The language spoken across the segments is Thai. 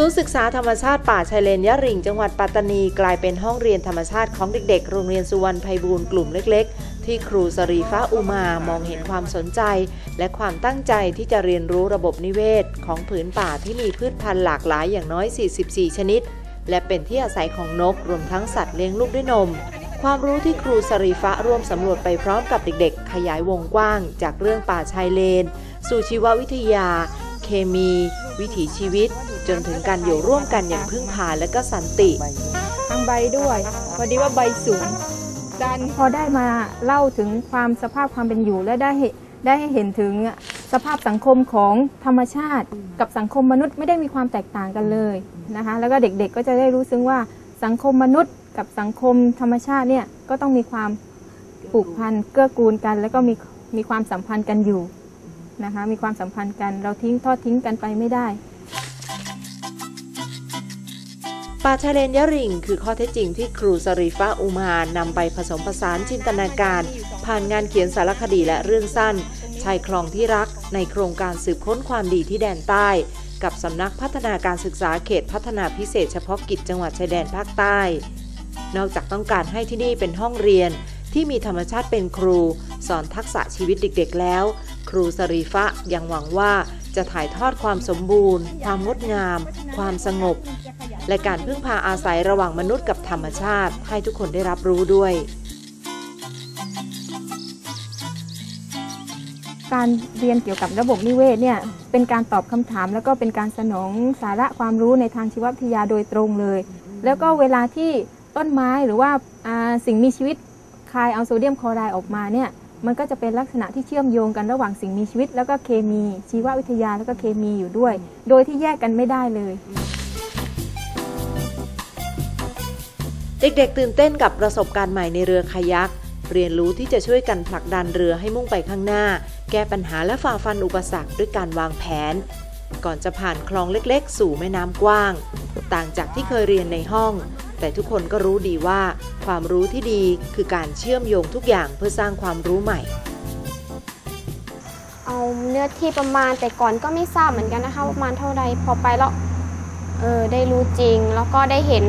ศูนย์ศึกษาธรรมชาติป่าชายเลนยะริงจังหวัดปัตตานีกลายเป็นห้องเรียนธรรมชาติของเด็กๆ โรงเรียนสุวรรณไพบูลย์กลุ่มเล็กๆ ที่ครูสรีฟ้าอุมามองเห็นความสนใจ และความตั้งใจที่จะเรียนรู้ระบบนิเวศ ของผืนป่าที่มีพืชพันธุ์หลากหลายอย่างน้อย 44 ชนิด และเป็นที่อาศัยของนกรวมทั้งสัตว์เลี้ยงลูกด้วยนม ความรู้ที่ครูสรีฟ้าร่วมสำรวจไปพร้อมกับเด็กๆ ขยายวงกว้าง จากเรื่องป่าชายเลน สู่ชีววิทยา เคมี วิถีชีวิต จนถึงการอยู่ร่วมกันอย่างพึ่งพาและก็สันติทางใบด้วยพอดีว่าใบสูงดันพอได้มาเล่าถึงความสภาพความเป็นอยู่และได้ได้ให้เห็นถึงสภาพสังคมของธรรมชาติ กับสังคมมนุษย์ไม่ได้มีความแตกต่างกันเลยนะคะ แล้วก็เด็กๆก็จะได้รู้ซึ้งว่าสังคมมนุษย์ กับสังคมธรรมชาติเนี่ยก็ต้องมีความผูกพันเกื้อกูลกัน แล้วก็มีมีความสัมพันธ์กันอยู่นะคะมีความสัมพันธ์กันเราทิ้งทอดทิ้งกันไปไม่ได้ป่าชายเลนยะริงคือข้อเท็จจริงที่ครูสรีฟ้าอุมานำไปผสมผสานจินตนาการ ผ่านงานเขียนสารคดีและเรื่องสั้น ชายคลองที่รักในโครงการสืบค้นความดีที่แดนใต้ กับสำนักพัฒนาการศึกษาเขตพัฒนาพิเศษเฉพาะกิจจังหวัดชายแดนภาคใต้ นอกจากต้องการให้ที่นี่เป็นห้องเรียนที่มีธรรมชาติเป็นครู สอนทักษะชีวิตเด็กๆแล้ว ครูสรีฟ้ายังหวังว่าจะถ่ายทอดความสมบูรณ์ ความงดงาม ความสงบ และการพึ่งพาอาศัยระหว่างมนุษย์กับธรรมชาติ ให้ทุกคนได้รับรู้ด้วย การเรียนเกี่ยวกับระบบนิเวศเนี่ยเป็นการตอบคำถาม แล้วก็เป็นการสนองสาระความรู้ในทางชีววิทยาโดยตรงเลย แล้วก็เวลาที่ ต้นไม้หรือว่าอ่าสิ่งมีชีวิตคายเอาโซเดียมคลอไรด์ออกมาเนี่ยมันก็จะเป็นลักษณะที่เชื่อมโยงกันระหว่างสิ่งมีชีวิต แล้วก็เคมีชีววิทยาแล้วก็เคมีอยู่ด้วย โดยที่แยกกันไม่ได้เลย เด็กๆ ตื่นเต้นกับประสบการณ์ใหม่ในเรือคายัก เรียนรู้ที่จะช่วยกันผลักดันเรือให้มุ่งไปข้างหน้า แก้ปัญหาและฝ่าฟันอุปสรรคด้วยการวางแผน ก่อนจะผ่านคลองเล็กๆ สู่แม่น้ำกว้าง ต่างจากที่เคยเรียนในห้อง แต่ทุกคนก็รู้ดีว่า ความรู้ที่ดีคือการเชื่อมโยงทุกอย่างเพื่อสร้างความรู้ใหม่ เอาเนื้อที่ประมาณแต่ก่อนก็ไม่ทราบเหมือนกันนะคะประมาณเท่าใดพอไปแล้วเออได้รู้จริงแล้วก็ได้เห็น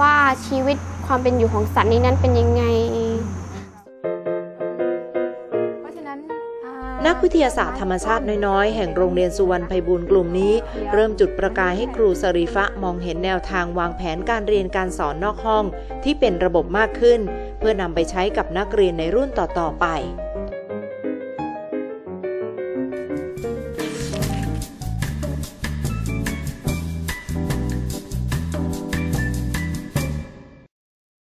ว่าชีวิตความเป็นอยู่ของสัตว์นี้นั้นเป็นยังไง นักวิทยาศาสตร์ธรรมชาติน้อยๆ แห่งโรงเรียนสุวรรณไพบูลย์กลุ่มนี้ เริ่มจุดประกายให้ครูสรีฟะมองเห็นแนวทางวางแผนการเรียนการสอนนอกห้อง ที่เป็นระบบมากขึ้น เพื่อนำไปใช้กับนักเรียนในรุ่นต่อๆไป